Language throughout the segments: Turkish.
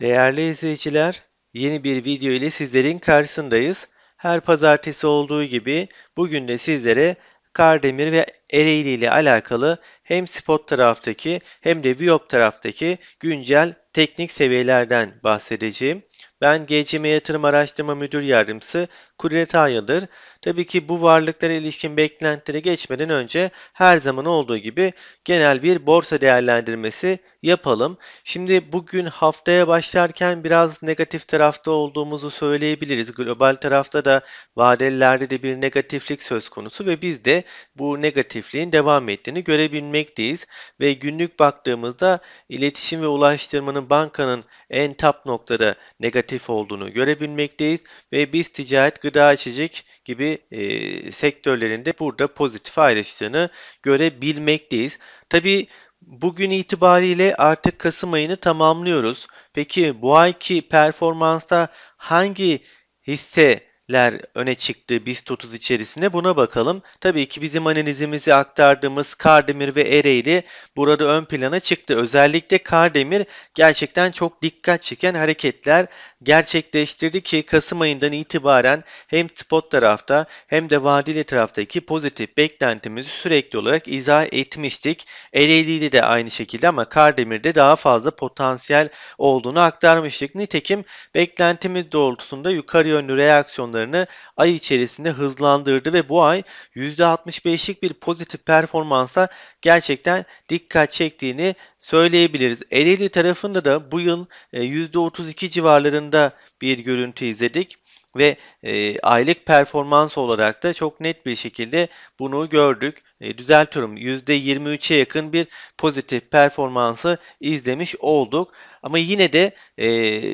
Değerli izleyiciler, yeni bir video ile sizlerin karşısındayız. Her pazartesi olduğu gibi bugün de sizlere Kardemir ve Ereğli ile alakalı hem spot taraftaki hem de Viyop taraftaki güncel teknik seviyelerden bahsedeceğim. Ben GCM Yatırım Araştırma Müdür Yardımcısı Kudret Ayılır. Tabii ki bu varlıklara ilişkin beklentilere geçmeden önce her zaman olduğu gibi genel bir borsa değerlendirmesi yapalım. Şimdi bugün haftaya başlarken biraz negatif tarafta olduğumuzu söyleyebiliriz. Global tarafta da vadelilerde de bir negatiflik söz konusu ve biz de bu negatifliğin devam ettiğini görebilmekteyiz. Ve günlük baktığımızda iletişim ve ulaştırmanın bankanın en top noktada negatif olduğunu görebilmekteyiz ve biz ticaret, gıda, içecek gibi e, sektörlerinde burada pozitif ayrıştığını görebilmekteyiz. Tabii bugün itibariyle artık Kasım ayını tamamlıyoruz. Peki bu ayki performansta hangi hisseler öne çıktı BIST 30 içerisinde buna bakalım. Tabii ki bizim analizimizi aktardığımız Kardemir ve Ereğli burada ön plana çıktı. Özellikle Kardemir gerçekten çok dikkat çeken hareketler gerçekleştirdi ki Kasım ayından itibaren hem spot tarafta hem de vadeli taraftaki pozitif beklentimizi sürekli olarak izah etmiştik. Ereğli'de de aynı şekilde ama Kardemir'de daha fazla potansiyel olduğunu aktarmıştık. Nitekim beklentimiz doğrultusunda yukarı yönlü reaksiyonlarını ay içerisinde hızlandırdı ve bu ay %65'lik bir pozitif performansa gerçekten dikkat çektiğini söyleyebiliriz. Ereğli tarafında da bu yıl %32 e, civarlarında bir görüntü izledik ve e, aylık performans olarak da çok net bir şekilde bunu gördük. E, düzeltiyorum %23'e yakın bir pozitif performansı izlemiş olduk. Ama yine de e,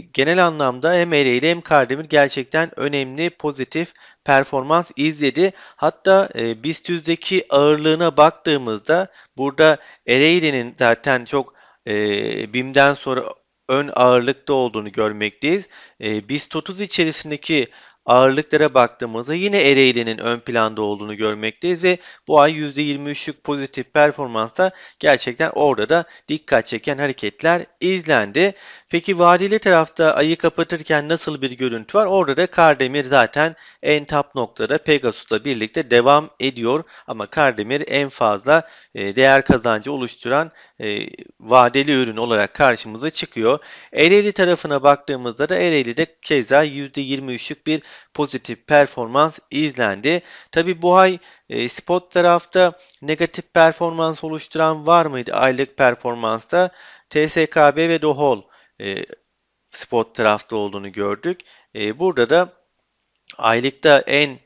genel anlamda hem Ereğli hem Kardemir gerçekten önemli pozitif performans izledi. Hatta e, BIST 100'deki ağırlığına baktığımızda burada Ereğli'nin zaten çok e, BİM'den sonra ön ağırlıkta olduğunu görmekteyiz. E, BIST 30 içerisindeki ağırlıklara baktığımızda yine Ereğli'nin ön planda olduğunu görmekteyiz ve bu ay %23'lük pozitif performansa gerçekten orada da dikkat çeken hareketler izlendi. Peki vadeli tarafta ayı kapatırken nasıl bir görüntü var? Orada da Kardemir zaten en top noktada Pegasus'la birlikte devam ediyor. Ama Kardemir en fazla e, değer kazancı oluşturan e, vadeli ürün olarak karşımıza çıkıyor. Ereğli tarafına baktığımızda da Ereğli'de keza %23'lük bir pozitif performans izlendi. Tabi bu ay e, spot tarafta negatif performans oluşturan var mıydı aylık performansta? TSKB ve Dohol e, spot tarafta olduğunu gördük. E, burada da aylıkta en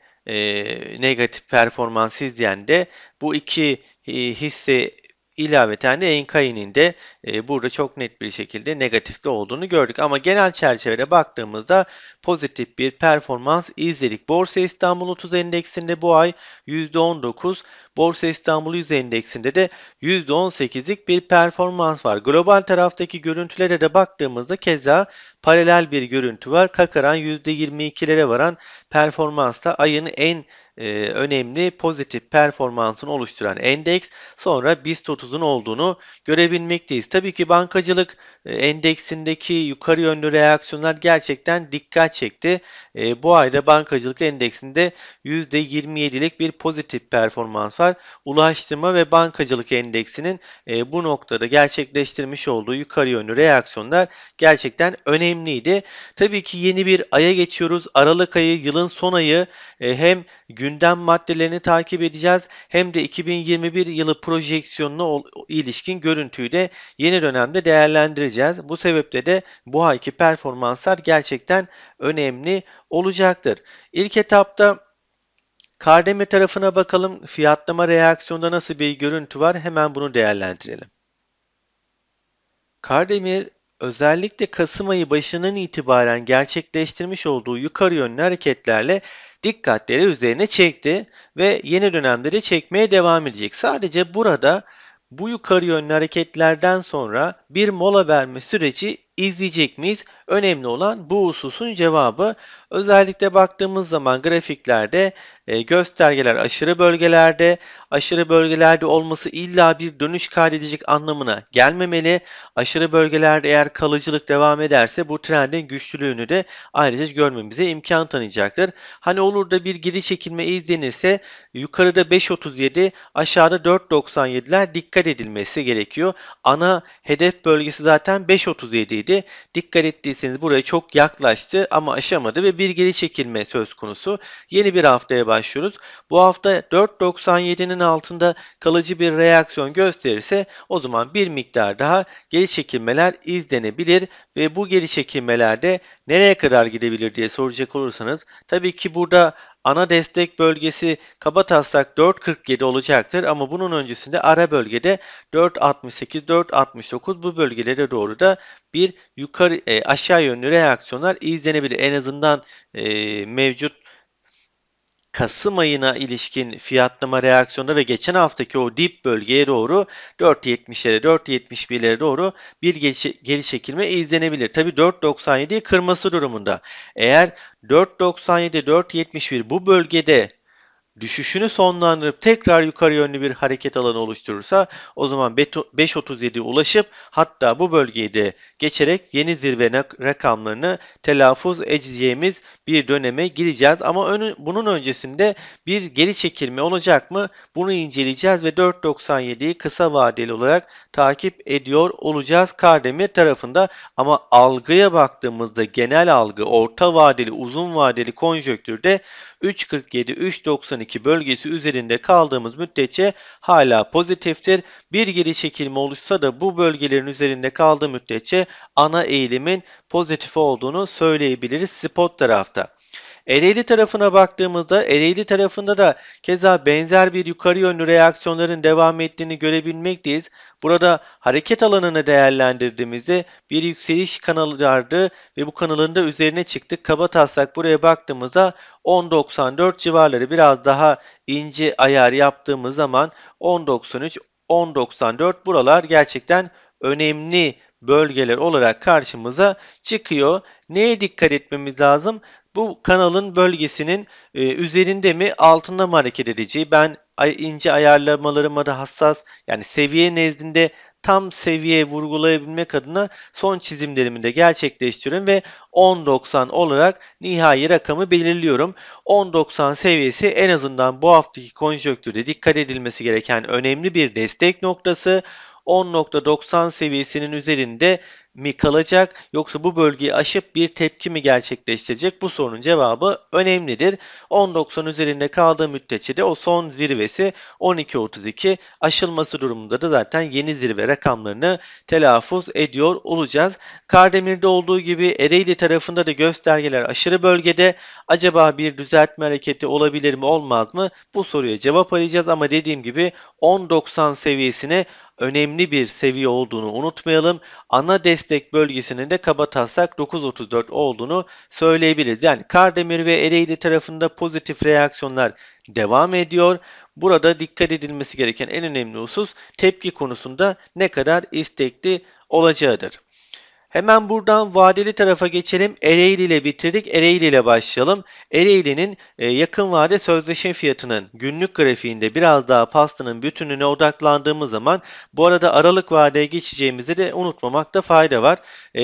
negatif performans izleyen de bu iki hisse ilaveten de Enkai'nin de e, burada çok net bir şekilde negatifte olduğunu gördük. Ama genel çerçevede baktığımızda pozitif bir performans izledik. Borsa İstanbul 30 endeksinde bu ay %19, Borsa İstanbul 100 endeksinde de %18'lik bir performans var. Global taraftaki görüntülere de baktığımızda keza paralel bir görüntü var. Kakaran %22'lere varan performansta ayın en e, önemli pozitif performansını oluşturan endeks sonra BIST 30'un olduğunu görebilmekteyiz. Tabii ki bankacılık e, endeksindeki yukarı yönlü reaksiyonlar gerçekten dikkat çekti. E, bu ayda bankacılık endeksinde %27'lik bir pozitif performans var. Ulaştırma ve bankacılık endeksinin e, bu noktada gerçekleştirmiş olduğu yukarı yönlü reaksiyonlar gerçekten önemliydi. Tabii ki yeni bir aya geçiyoruz. Aralık ayı yılın son ayı e, hem gündem maddelerini takip edeceğiz hem de 2021 yılı projeksiyonuna ilişkin görüntüyü de yeni dönemde değerlendireceğiz. Bu sebeple de bu ayki performanslar gerçekten önemli olacaktır. İlk etapta Kardemir tarafına bakalım. Fiyatlama reaksiyonda nasıl bir görüntü var? Hemen bunu değerlendirelim. Kardemir özellikle Kasım ayı başından itibaren gerçekleştirmiş olduğu yukarı yönlü hareketlerle dikkatleri üzerine çekti ve yeni dönemde de çekmeye devam edecek. Sadece burada bu yukarı yönlü hareketlerden sonra bir mola verme süreci izleyecek miyiz? Önemli olan bu hususun cevabı. Özellikle baktığımız zaman grafiklerde e, göstergeler aşırı bölgelerde, aşırı bölgelerde olması illa bir dönüş kaydedecek anlamına gelmemeli. Aşırı bölgelerde eğer kalıcılık devam ederse bu trendin güçlülüğünü de ayrıca görmemize imkan tanıyacaktır. Hani olur da bir geri çekilme izlenirse yukarıda 5.37, aşağıda 4.97'ler dikkat edilmesi gerekiyor. Ana hedef bölgesi zaten 5.37 idi. Dikkat ettiyseniz buraya çok yaklaştı ama aşamadı ve bir geri çekilme söz konusu. Yeni bir haftaya başlıyoruz. Bu hafta 4.97'nin altında kalıcı bir reaksiyon gösterirse o zaman bir miktar daha geri çekilmeler izlenebilir ve bu geri çekilmelerde nereye kadar gidebilir diye soracak olursanız tabii ki burada ana destek bölgesi kabataslak 4.47 olacaktır ama bunun öncesinde ara bölgede 4.68, 4.69 bu bölgelere doğru da bir yukarı e, aşağı yönlü reaksiyonlar izlenebilir. En azından e, mevcut Kasım ayına ilişkin fiyatlama reaksiyonda ve geçen haftaki o dip bölgeye doğru 4.70'lere 4.71'lere doğru bir geri çekilme izlenebilir. Tabi 4.97'yi kırması durumunda. Eğer 4.97 4.71 bu bölgede düşüşünü sonlandırıp tekrar yukarı yönlü bir hareket alanı oluşturursa o zaman 5.37'ye ulaşıp hatta bu bölgeyi de geçerek yeni zirve rakamlarını telaffuz edeceğimiz bir döneme gireceğiz. Ama önü, bunun öncesinde bir geri çekilme olacak mı? Bunu inceleyeceğiz ve 4.97'yi kısa vadeli olarak takip ediyor olacağız Kardemir tarafında. Ama algıya baktığımızda genel algı orta vadeli uzun vadeli konjöktürde 3.47-3.92 bölgesi üzerinde kaldığımız müddetçe hala pozitiftir. Bir geri çekilme oluşsa da bu bölgelerin üzerinde kaldığı müddetçe ana eğilimin pozitif olduğunu söyleyebiliriz spot tarafta. Ereğli tarafına baktığımızda Ereğli tarafında da keza benzer bir yukarı yönlü reaksiyonların devam ettiğini görebilmekteyiz. Burada hareket alanını değerlendirdiğimizde bir yükseliş kanalı vardı ve bu kanalın üzerine çıktık. Kaba taslak buraya baktığımızda 10.94 civarları biraz daha ince ayar yaptığımız zaman 10.93, 10.94 buralar gerçekten önemli bölgeler olarak karşımıza çıkıyor. Neye dikkat etmemiz lazım? Bu kanalın bölgesinin e, üzerinde mi altında mı hareket edeceği ben ince ayarlamalarıma da hassas yani seviye nezdinde tam seviye vurgulayabilmek adına son çizimlerimi de gerçekleştiriyorum ve 10.90 olarak nihai rakamı belirliyorum. 10.90 seviyesi en azından bu haftaki konjonktürde dikkat edilmesi gereken önemli bir destek noktası. 10.90 seviyesinin üzerinde mi kalacak yoksa bu bölgeyi aşıp bir tepki mi gerçekleştirecek? Bu sorunun cevabı önemlidir. 10.90 üzerinde kaldığı müddetçe de o son zirvesi 12.32 aşılması durumunda da zaten yeni zirve rakamlarını telaffuz ediyor olacağız. Kardemir'de olduğu gibi Ereğli tarafında da göstergeler aşırı bölgede. Acaba bir düzeltme hareketi olabilir mi olmaz mı? Bu soruya cevap arayacağız ama dediğim gibi 10.90 seviyesine önemli bir seviye olduğunu unutmayalım. Ana destek bölgesinin de kaba taslak 9.34 olduğunu söyleyebiliriz. Yani Kardemir ve Ereğli tarafında pozitif reaksiyonlar devam ediyor. Burada dikkat edilmesi gereken en önemli husus tepki konusunda ne kadar istekli olacağıdır. Hemen buradan vadeli tarafa geçelim. Ereğli ile bitirdik. Ereğli ile başlayalım. Ereğli'nin e, yakın vade sözleşme fiyatının günlük grafiğinde biraz daha pastanın bütününe odaklandığımız zaman bu arada aralık vadeye geçeceğimizi de unutmamakta fayda var.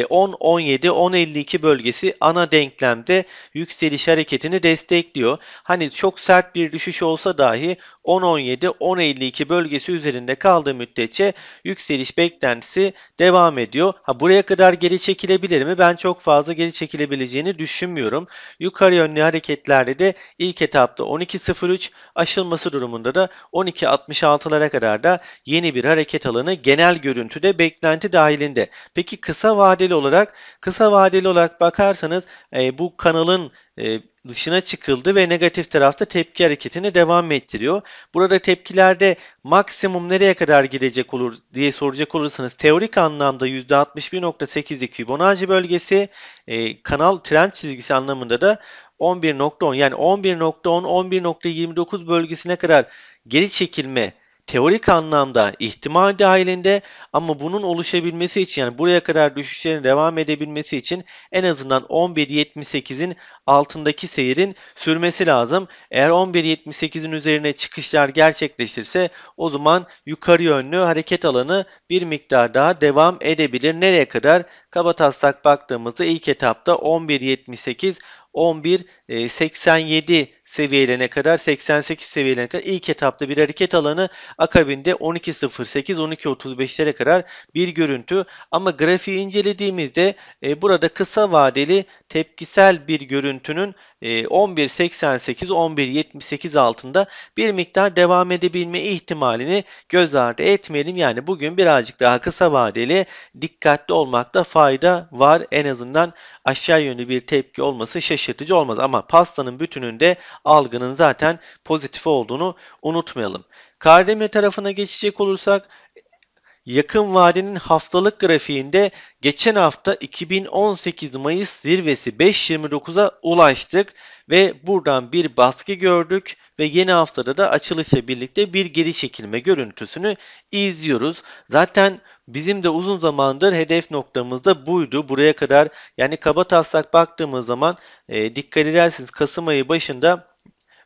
10, 17, 10.52 bölgesi ana denklemde yükseliş hareketini destekliyor. Hani çok sert bir düşüş olsa dahi 10.17, 10.52 bölgesi üzerinde kaldığı müddetçe yükseliş beklentisi devam ediyor. Ha buraya kadar geri çekilebilir mi? Ben çok fazla geri çekilebileceğini düşünmüyorum. Yukarı yönlü hareketlerde de ilk etapta 12.03 aşılması durumunda da 12.66'lara kadar da yeni bir hareket alanı genel görüntüde beklenti dahilinde. Peki kısa vadeli olarak kısa vadeli olarak bakarsanız e, bu kanalın e, dışına çıkıldı ve negatif tarafta tepki hareketini devam ettiriyor. Burada tepkilerde maksimum nereye kadar gidecek olur diye soracak olursanız teorik anlamda %61.8'lik Fibonacci bölgesi, e, kanal trend çizgisi anlamında da 11.10 yani 11.10 11.29 bölgesine kadar geri çekilme teorik anlamda ihtimal dahilinde ama bunun oluşabilmesi için yani buraya kadar düşüşlerin devam edebilmesi için en azından 11.78'in altındaki seyirin sürmesi lazım. Eğer 11.78'in üzerine çıkışlar gerçekleşirse o zaman yukarı yönlü hareket alanı bir miktar daha devam edebilir. Nereye kadar? Kabataslak baktığımızda ilk etapta 11.78 11.87 seviyelerine kadar 88 seviyelerine kadar ilk etapta bir hareket alanı akabinde 12.08 12.35'lere kadar bir görüntü ama grafiği incelediğimizde e, burada kısa vadeli tepkisel bir görüntünün e, 11.88 11.78 altında bir miktar devam edebilme ihtimalini göz ardı etmeyelim. Yani bugün birazcık daha kısa vadeli dikkatli olmakta fayda var. En azından aşağı yönlü bir tepki olması şaşırtıcı olmaz ama pastanın bütününde algının zaten pozitif olduğunu unutmayalım. Kardemir tarafına geçecek olursak yakın vadenin haftalık grafiğinde geçen hafta 2018 Mayıs zirvesi 5.29'a ulaştık ve buradan bir baskı gördük ve yeni haftada da açılışla birlikte bir geri çekilme görüntüsünü izliyoruz. Zaten bizim de uzun zamandır hedef noktamız da buydu. Buraya kadar yani kaba taslak baktığımız zaman e, dikkat ederseniz Kasım ayı başında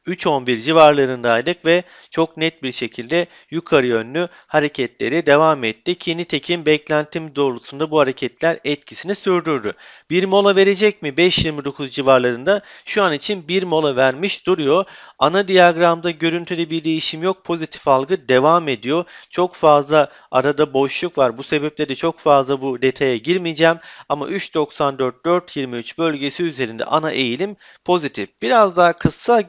3.11 civarlarındaydık ve çok net bir şekilde yukarı yönlü hareketleri devam etti ki nitekim beklentim doğrultusunda bu hareketler etkisini sürdürdü. Bir mola verecek mi? 5.29 civarlarında şu an için bir mola vermiş duruyor. Ana diyagramda görüntülü bir değişim yok. Pozitif algı devam ediyor. Çok fazla arada boşluk var. Bu sebeple de çok fazla bu detaya girmeyeceğim. Ama 3.94-4.23 bölgesi üzerinde ana eğilim pozitif. Biraz daha kısa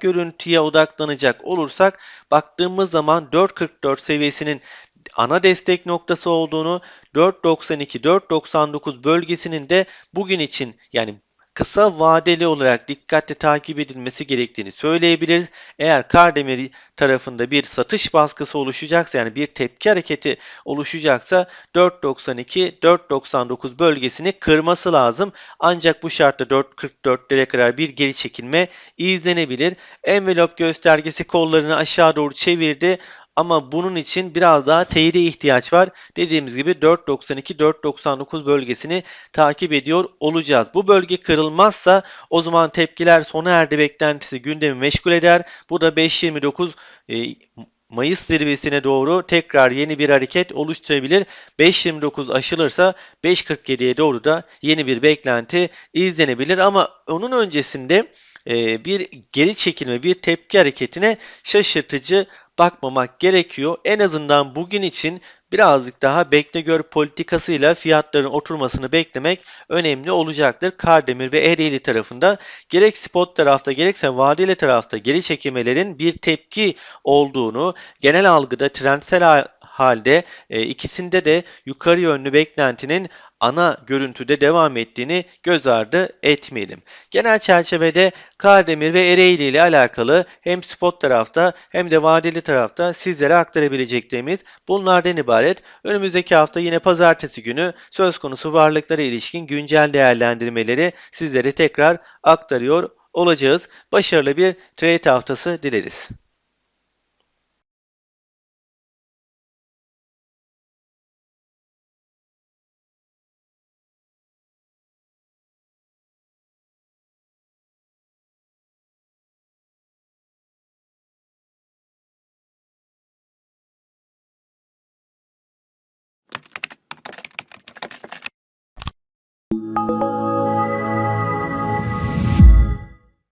görüntüye odaklanacak olursak baktığımız zaman 4.44 seviyesinin ana destek noktası olduğunu 4.92-4.99 bölgesinin de bugün için yani kısa vadeli olarak dikkatli takip edilmesi gerektiğini söyleyebiliriz. Eğer Kardemir tarafında bir satış baskısı oluşacaksa yani bir tepki hareketi oluşacaksa 4.92-4.99 bölgesini kırması lazım. Ancak bu şartta 4.44'lere kadar bir geri çekilme izlenebilir. Envelop göstergesi kollarını aşağı doğru çevirdi. Ama bunun için biraz daha teyide ihtiyaç var. Dediğimiz gibi 4.92-4.99 bölgesini takip ediyor olacağız. Bu bölge kırılmazsa o zaman tepkiler sona erdi beklentisi gündemi meşgul eder. Bu da 5.29 e, Mayıs zirvesine doğru tekrar yeni bir hareket oluşturabilir. 5.29 aşılırsa 5.47'ye doğru da yeni bir beklenti izlenebilir ama onun öncesinde e, bir geri çekilme, bir tepki hareketine şaşırtıcı bakmamak gerekiyor. En azından bugün için birazcık daha bekle gör politikasıyla fiyatların oturmasını beklemek önemli olacaktır. Kardemir ve Ereğli tarafında gerek spot tarafta gerekse vadeli tarafta geri çekilmelerin bir tepki olduğunu genel algıda trendsel halde e, ikisinde de yukarı yönlü beklentinin ana görüntüde devam ettiğini göz ardı etmeyelim. Genel çerçevede Kardemir ve Ereğli ile alakalı hem spot tarafta hem de vadeli tarafta sizlere aktarabileceklerimiz bunlardan ibaret. Önümüzdeki hafta yine pazartesi günü söz konusu varlıklara ilişkin güncel değerlendirmeleri sizlere tekrar aktarıyor olacağız. Başarılı bir trade haftası dileriz.